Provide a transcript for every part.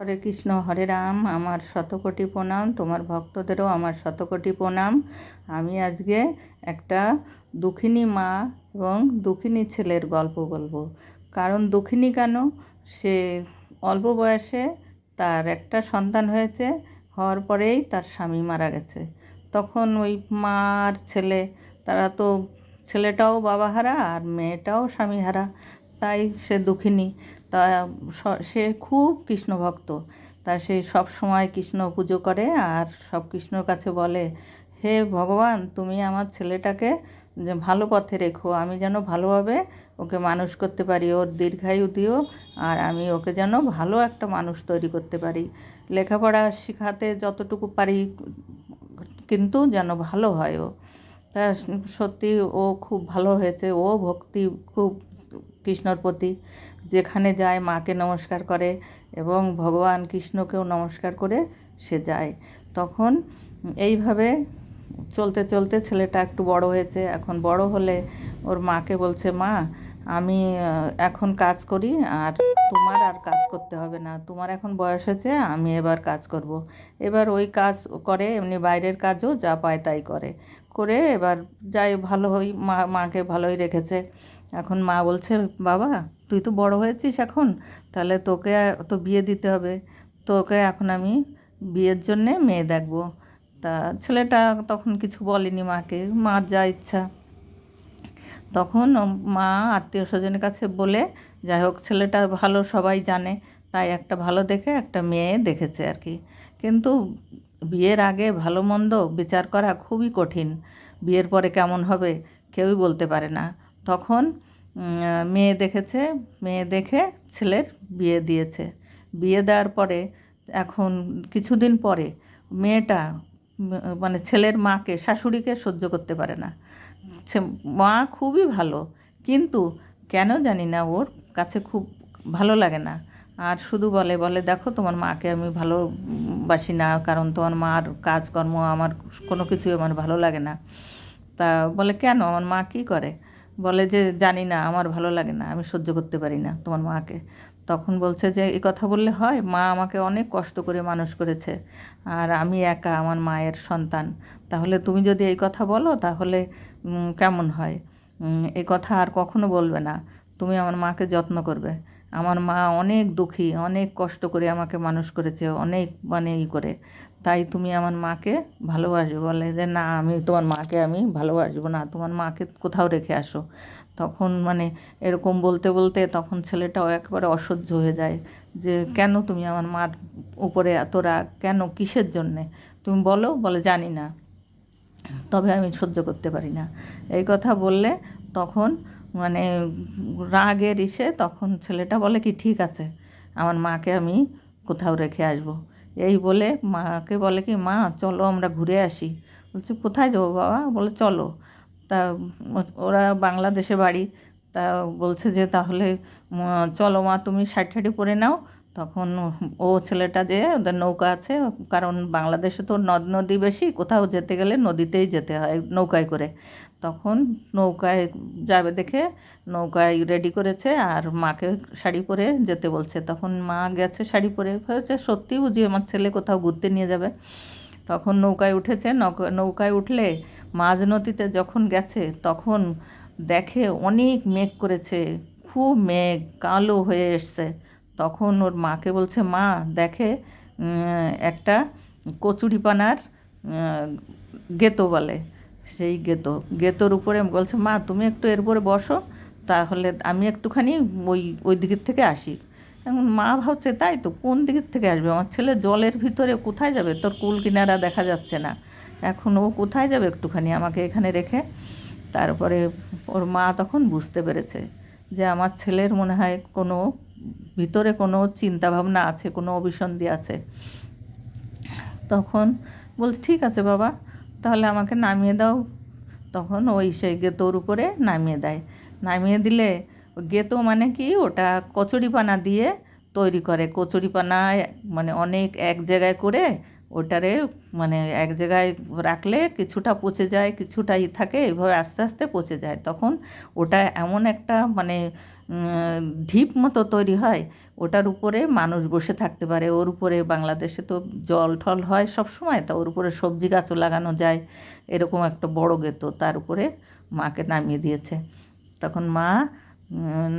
হরে কৃষ্ণ, হরে রাম। আমার শতকোটি প্রণাম, তোমার ভক্তদেরও আমার শতকোটি প্রণাম। আমি আজকে একটা দুঃখিনী মা এবং দুঃখিনী ছেলের গল্প বলব। কারণ দুঃখিনী কেন? সে অল্প বয়সে তার একটা সন্তান হয়েছে, হওয়ার পরেই তার স্বামী মারা গেছে। তখন ওই মা আর ছেলে, তারা তো ছেলেটাও বাবাহারা আর মেয়েটাও স্বামীহারা, তাই সে দুঃখিনী। তা, স- খুব কৃষ্ণ ভক্ত। তা সে সব সময় কৃষ্ণ পুজো করে আর সব কৃষ্ণর কাছে বলে, হে ভগবান, তুমি আমার ছেলেটাকে যে ভালো পথে রেখো, আমি যেন ভালোভাবে ওকে মানুষ করতে পারি, ওর দীর্ঘায়ু দিও আর আমি ওকে যেন ভালো একটা মানুষ তৈরি করতে পারি। লেখাপড়া শেখাতে যতটুকু পারি কিন্তু যেন ভালো হয় ও। তা সত্যি ও খুব ভালো হয়েছে। ও ভক্তি খুব কৃষ্ণর প্রতি। যেখানে যায়, মাকে নমস্কার করে এবং ভগবান কৃষ্ণকেও নমস্কার করে সে যায়। তখন এইভাবে চলতে চলতে ছেলেটা একটু বড় হয়েছে। এখন বড় হলে ওর মাকে বলছে, মা, আমি এখন কাজ করি আর তোমার আর কাজ করতে হবে না। তোমার এখন বয়স হয়েছে, আমি এবার কাজ করব। এবার ওই কাজ করে, এমনি বাইরের কাজও যা পায় তাই করে। করে এবার যাই ভালো হই মা, মাকে ভালোই রেখেছে। এখন মা বলছে, বাবা তুই তো বড় হয়েছিস এখন, তাহলে তোকে তো বিয়ে দিতে হবে। তোকে এখন আমি বিয়ের জন্যে মেয়ে দেখব। তা ছেলেটা তখন কিছু বলেনি মাকে, মার যা ইচ্ছা। তখন মা আত্মীয় স্বজনের কাছে বলে, যাই হোক, ছেলেটা ভালো সবাই জানে, তাই একটা ভালো দেখে একটা মেয়ে দেখেছে আর কি। কিন্তু বিয়ের আগে ভালো মন্দ বিচার করা খুবই কঠিন। বিয়ের পরে কেমন হবে কেউই বলতে পারে না। তখন মেয়ে দেখেছে, মেয়ে দেখে ছেলের বিয়ে দিয়েছে। বিয়ে দেওয়ার পরে, এখন কিছুদিন পরে মেয়েটা মানে ছেলের মাকে, শাশুড়িকে সহ্য করতে পারে না। মা খুবই ভালো, কিন্তু কেন জানি না, ওর কাছে খুব ভালো লাগে না। আর শুধু বলে বলে, দেখো, তোমার মাকে আমি ভালোবাসি না, কারণ তোমার মার কাজকর্ম আমার কোনো কিছুই আমার ভালো লাগে না। তা বলে, কেন? আমার মা কী করে? বলে যে, জানি না, আমার ভালো লাগে না, আমি সহ্য করতে পারি না তোমার মাকে। তখন বলছে যে এই কথা বললে হয়, মা আমাকে অনেক কষ্ট করে মানুষ করেছে, আর আমি একা, আমার মায়ের সন্তান। তাহলে তুমি যদি এই কথা বলো, তাহলে কেমন হয়? এই কথা আর কখনো বলবে না। তুমি আমার মাকে যত্ন করবে। আমার মা অনেক দুঃখী, অনেক কষ্ট করে আমাকে মানুষ করেছে, অনেক মানে ই করে। তাই তুমি আমার মাকে ভালোবাসবে। বলে যে না আমি তোমার মাকে আমি ভালোবাসবো না। তোমার মাকে কোথাও রেখে আসো। তখন মানে এরকম বলতে বলতে তখন ছেলেটাও একেবারে অসহ্য হয়ে যায় যে কেন তুমি আমার মার উপরে এত রাগ? কেন? কিসের জন্যে? তুমি বলো বলে জানি না। তবে আমি সহ্য করতে পারি না। এই কথা বললে তখন মানে রাগের ইসে তখন ছেলেটা বলে কি ঠিক আছে আমার মাকে আমি কোথাও রেখে আসব। এই বলে মাকে বলে কি, মা, চলো আমরা ঘুরে আসি। বলছে, কোথায় যাব বাবা? বলে, চলো। তা ওরা বাংলাদেশে বাড়ি। তা বলছে যে, তাহলে চলো মা, তুমি শাড়ি ঠাড়ি পরে নাও। তখন ও ছেলেটা যে, ওদের নৌকা আছে, কারণ বাংলাদেশে তো নদ নদী বেশি, কোথাও যেতে গেলে নদীতেই যেতে হয় নৌকায় করে। তখন নৌকায় যাবে দেখে নৌকায় রেডি করেছে আর মাকে শাড়ি পরে যেতে বলছে। তখন মা গেছে শাড়ি পরে হয়েছে সত্যি বুঝি আমার ছেলে কোথাও ঘুরতে নিয়ে যাবে? তখন নৌকায় উঠেছে। নৌকা- নৌকায় উঠলে মাঝ নদীতে যখন গেছে, তখন দেখে অনেক মেঘ করেছে, খুব মেঘ, কালো হয়ে এসছে। তখন ওর মাকে বলছে, মা, দেখে একটা কচুরিপানার গেতো বলে। সেই গেতো। গেতোর উপরে বলছে, মা, তুমি একটু এর উপরে বসো, তাহলে আমি একটুখানি ওই ওই দিকের থেকে আসি। এখন মা ভাবছে, তাই তো, কোন দিকের থেকে আসবে? আমার ছেলে জলের ভিতরে কোথায় যাবে? তোর কুল কিনারা দেখা যাচ্ছে না। এখন ও কোথায় যাবে একটুখানি আমাকে এখানে রেখে? তারপরে ওর মা তখন বুঝতে পেরেছে যে আমার ছেলের মনে হয় কোনো, ভিতরে কোনো চিন্তাভাবনা আছে, কোনো অভিসন্ধি আছে। তখন বলছে, ঠিক আছে বাবা তাহলে আমাকে নামিয়ে দাও। তখন ওই সেই গেতোর উপরে নামিয়ে দেয়। নামিয়ে দিলে গেতো মানে কি? ওটা কচুরিপানা দিয়ে তৈরি করে। কচুরিপানা মানে অনেক এক জায়গায় করে ওটারে মানে এক জায়গায় রাখলে কিছুটা পচে যায়, কিছুটা ই থাকে এইভাবে আস্তে আস্তে পচে যায়। তখন ওটা এমন একটা মানে ঢিপ মতো তৈরি হয়, ওটার উপরে মানুষ বসে থাকতে পারে। ওর উপরে বাংলাদেশে তো জল টল হয় সব সময়, তা ওর উপরে সবজি গাছও লাগানো যায়, এরকম একটা বড় গেতো তার উপরে মাকে নামিয়ে দিয়েছে। তখন মা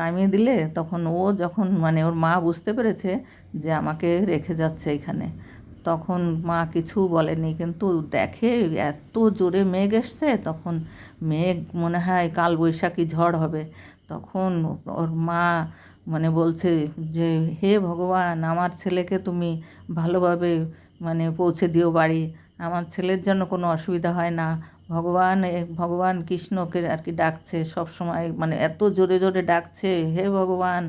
নামিয়ে দিলে তখন ও যখন মানে ওর মা বুঝতে পেরেছে যে আমাকে রেখে যাচ্ছে এখানে তখন মা কিছু বলেনি কিন্তু দেখে এত জোরে মেঘ এসছে, তখন মেঘ মনে হয় কালবৈশাখী ঝড় হবে। তখন ওর মা মানে বলছে যে, হে ভগবান, আমার ছেলেকে তুমি ভালোভাবে মানে পৌঁছে দিও বাড়ি। আমার ছেলের জন্য কোনো অসুবিধা হয় না। ভগবান ভগবান কৃষ্ণকে আর কি ডাকছে সব সময় মানে এত জোরে জোরে ডাকছে, হে ভগবান,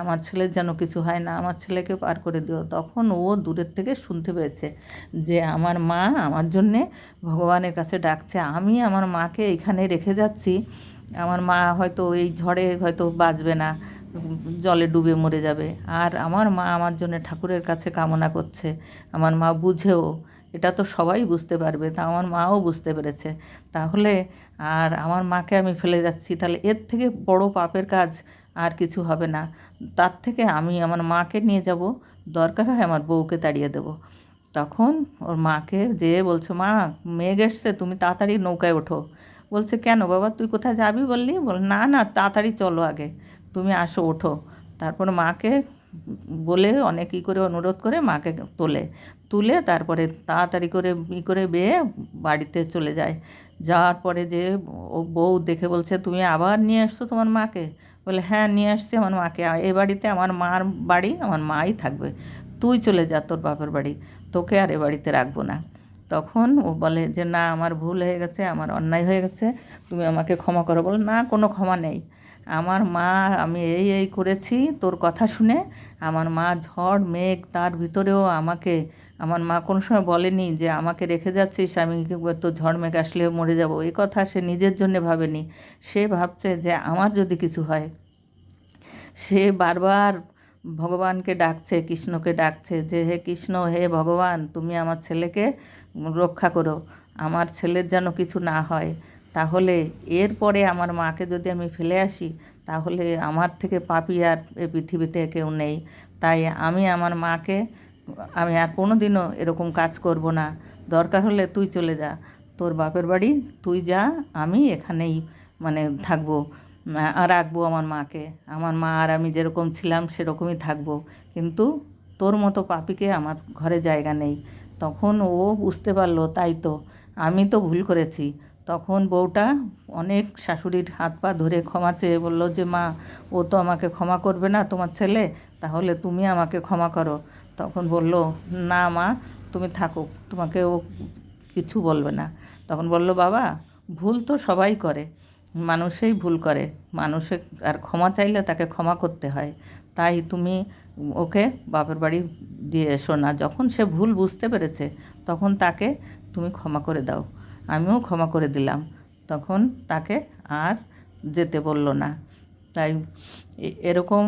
আমার ছেলের যেন কিছু হয় না, আমার ছেলেকে পার করে দিও। তখন ও দূরের থেকে শুনতে পেয়েছে যে আমার মা আমার জন্যে ভগবানের কাছে ডাকছে। আমি আমার মাকে এখানে রেখে যাচ্ছি। আমার মা হয়তো এই ঝড়ে হয়তো বাঁচবে না, জলে ডুবে মরে যাবে। আর আমার মা আমার জন্য ঠাকুরের কাছে কামনা করছে। আমার মা বুঝেও এটা তো সবাই বুঝতে পারবে, তা আমার মাও বুঝতে পেরেছে। তাহলে আর আমার মাকে আমি ফেলে যাচ্ছি, তাহলে এর থেকে বড় পাপের কাজ আর কিছু হবে না। তার থেকে আমি আমার মাকে নিয়ে যাব, দরকার হয় আমার বউকে তাড়িয়ে দেবো। তখন ওর মাকে যেয়ে বলছে, মা, মেঘ এসছে, তুমি তাড়াতাড়ি নৌকায় ওঠো। বলছে, কেন বাবা, তুই কোথায় যাবি বললি? বল, না না, তাড়াতাড়ি চলো আগে, তুমি আসো, ওঠো। তারপর মাকে বলে অনেক ই করে অনুরোধ করে মাকে তোলে। তুলে তারপরে তাড়াতাড়ি করে ই করে বেয়ে বাড়িতে চলে যায়। যাওয়ার পরে যে ও বউ দেখে বলছে, তুমি আবার নিয়ে আসছো তোমার মাকে? বলে হ্যাঁ নিয়ে আসছি আমার মাকে। এ বাড়িতে আমার মার বাড়ি, আমার মাই থাকবে। তুই চলে যা তোর বাপের বাড়ি। তোকে আর এ বাড়িতে রাখব না। তখন ও বলে যে, না, আমার ভুল হয়ে গেছে, আমার অন্যায় হয়ে গেছে। তুমি আমাকে ক্ষমা করো। বলে, না, কোনো ক্ষমা নেই। আমার মা, আমি এই এই করেছি, তোর কথা শুনে। আমার মা ঝড়, মেঘ, তার ভিতরেও আমাকে, আমার মা কোনো সময় বলেনি যে আমাকে রেখে যাচ্ছিস, আমি তো ঝড়, মেঘ আসলে মরে যাব। এই কথা সে নিজের জন্য ভাবেনি। সে ভাবছে যে আমার যদি কিছু হয়, সে বারবার ভগবানকে ডাকছে, কৃষ্ণকে ডাকছে যে, হে কৃষ্ণ, হে ভগবান, তুমি আমার ছেলেকে রক্ষা করো। আমার ছেলের যেন কিছু না হয়। তাহলে এরপরে আমার মাকে যদি আমি ফেলে আসি, তাহলে আমার থেকে পাপি আর এ পৃথিবীতে কেউ নেই। তাই আমি আমার মাকে, আমি আর কোনো দিনও এরকম কাজ করব না। দরকার হলে তুই চলে যা। তোর বাপের বাড়ি, তুই যা, আমি এখানেই মানে থাকব রাখব আমার মাকে। আমার মা আর আমি যেরকম ছিলাম সেরকমই থাকব। কিন্তু তোর মতো পাপিকে আমার ঘরে জায়গা নেই। তখন ও বুঝতে পারল, তাই তো। আমি তো ভুল করেছি। তখন বউটা অনেক শাশুড়ির হাত পা ধরে ক্ষমা চেয়ে বলল যে, মা, ও তো আমাকে ক্ষমা করবে না, তোমার ছেলে, তাহলে তুমি আমাকে ক্ষমা করো। তখন বলল, না মা, তুমি থাকো তোমাকে ও কিছু বলবে না। তখন বলল, বাবা, ভুল তো সবাই করে, মানুষেই ভুল করে, মানুষে আর ক্ষমা চাইলে তাকে ক্ষমা করতে হয়। তাই তুমি ওকে বাপের বাড়ি দিয়ে এসো না। যখন সে ভুল বুঝতে পেরেছে, তখন তাকে তুমি ক্ষমা করে দাও। আমিও ক্ষমা করে দিলাম। তখন তাকে আর যেতে বলল না। তাই এরকম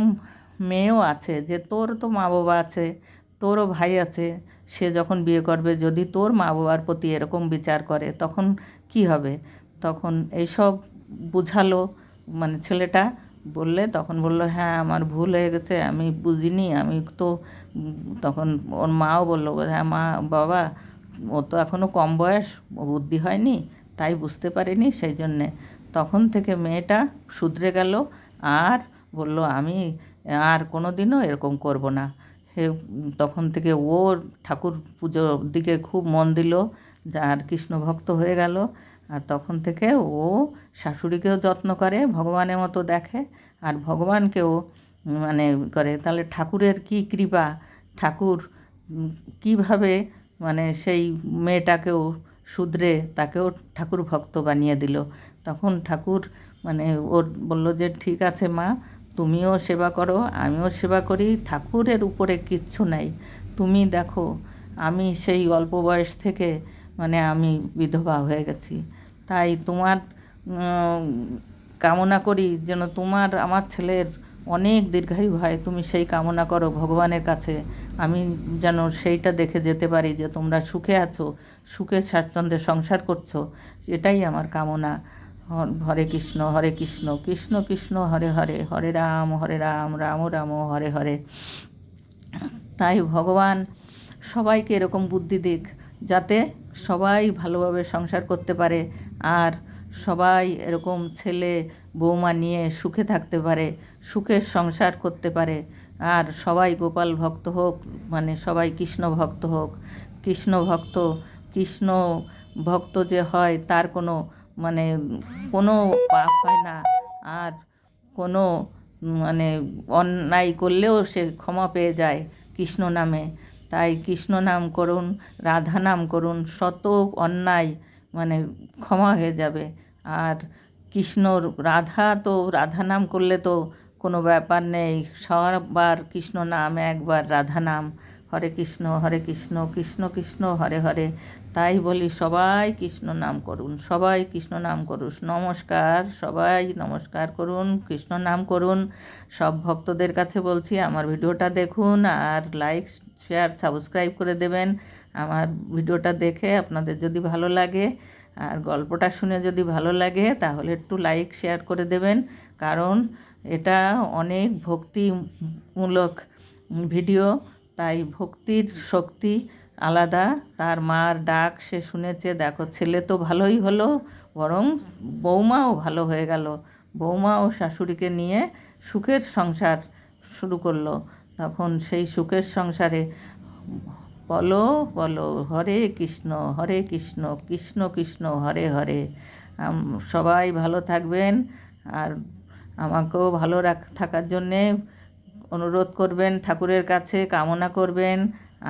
মেয়েও আছে যে তোর তো মা বাবা আছে, তোরও ভাই আছে, সে যখন বিয়ে করবে, যদি তোর মা বাবার প্রতি এরকম বিচার করে, তখন কি হবে? তখন এইসব বুঝালো মানে ছেলেটা বললে, তখন বলল হ্যাঁ আমার ভুল হয়ে গেছে, আমি বুঝিনি, আমি তো তখন ওর মাও বলল হ্যাঁ মা বাবা ও তো এখনও কম বয়স বুদ্ধি হয়নি, তাই বুঝতে পারেনি সেই জন্যে। তখন থেকে মেয়েটা শুধরে গেল আর বলল, আমি আর কোনো দিনও এরকম করব না। সে তখন থেকে ও ঠাকুর পুজোর দিকে খুব মন দিল, যার কৃষ্ণ ভক্ত হয়ে গেল। আর তখন থেকে ও শাশুড়িকেও যত্ন করে, ভগবানের মতো দেখে। আর ভগবানকেও মানে করে। তাহলে ঠাকুরের কি কৃপা? ঠাকুর কীভাবে মানে সেই মেয়েটাকেও শুধরে তাকেও ঠাকুর ভক্ত বানিয়ে দিল। তখন ঠাকুর মানে ওর বলল যে, ঠিক আছে মা, তুমিও সেবা করো, আমিও সেবা করি, ঠাকুরের উপরে কিচ্ছু নাই। তুমি দেখো, আমি সেই অল্প বয়স থেকে মানে আমি বিধবা হয়ে গেছি। তাই তোমার কামনা করি যেন তোমার আমার ছেলের অনেক দীর্ঘায়ু হয় তুমি সেই কামনা করো ভগবানের কাছে। আমি যেন সেইটা দেখে যেতে পারি যে তোমরা সুখে আছো সুখে স্বাচ্ছন্দ্যে সংসার করছ। এটাই আমার কামনা। হরে কৃষ্ণ হরে কৃষ্ণ কৃষ্ণ কৃষ্ণ, হরে হরে হরে রাম হরে রাম রাম রাম, হরে হরে। তাই ভগবান সবাইকে এরকম বুদ্ধি দিক যাতে সবাই ভালোভাবে সংসার করতে পারে। আর সবাই এরকম ছেলে বৌমা নিয়ে সুখে থাকতে পারে, সুখের সংসার করতে পারে। আর সবাই গোপাল ভক্ত হোক মানে সবাই কৃষ্ণ ভক্ত হোক, কৃষ্ণ ভক্ত কৃষ্ণ ভক্ত যে হয় তার কোনো মানে কোনো পাপ হয় না। আর কোনো মানে অন্যায় করলেও সে ক্ষমা পেয়ে যায় কৃষ্ণ নামে। তাই কৃষ্ণ নাম করুন, রাধা নাম করুন, শত অন্যায় মানে ক্ষমা হয়ে যাবে। আর কৃষ্ণ রাধা তো, রাধা নাম করলে তো কোনো ব্যাপার নেই। সবার কৃষ্ণ নাম একবার, রাধা নাম, হরে কৃষ্ণ হরে কৃষ্ণ কৃষ্ণ কৃষ্ণ, হরে হরে। তাই বলি সবাই কৃষ্ণ নাম করুন, সবাই কৃষ্ণ নাম করুন। নমস্কার, সবাই নমস্কার করুন, কৃষ্ণ নাম করুন। সব ভক্তদের কাছে বলছি আমার ভিডিওটা দেখুন আর লাইক, শেয়ার, সাবস্ক্রাইব করে দেবেন। আমার ভিডিওটা দেখে আপনাদের যদি ভালো লাগে আর গল্পটা শুনে যদি ভালো লাগে, তাহলে একটু লাইক শেয়ার করে দেবেন। কারণ এটা অনেক ভক্তিমূলক ভিডিও, তাই ভক্তির শক্তি আলাদা। তার মার ডাক সে শুনেছে, দেখো, ছেলে তো ভালোই হলো, বরং বৌমাও ভালো হয়ে গেল। বৌমা ও শাশুড়িকে নিয়ে সুখের সংসার শুরু করল। তখন সেই সুখের সংসারে বলো বলো, হরে কৃষ্ণ হরে কৃষ্ণ কৃষ্ণ কৃষ্ণ, হরে হরে। সবাই ভালো থাকবেন আর আমাকেও ভালো রাখ, থাকার জন্যে অনুরোধ করবেন, ঠাকুরের কাছে কামনা করবেন।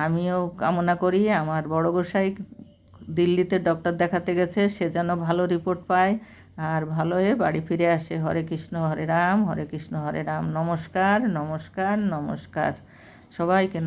আমিও কামনা করি, আমার বড় গোসাই দিল্লিতে ডক্টর দেখাতে গেছে, সে যেন ভালো রিপোর্ট পায়। আর ভালো হয়ে বাড়ি ফিরে আসে, হরে কৃষ্ণ, হরে রাম, হরে কৃষ্ণ, হরে রাম। নমস্কার নমস্কার নমস্কার। সবাইকে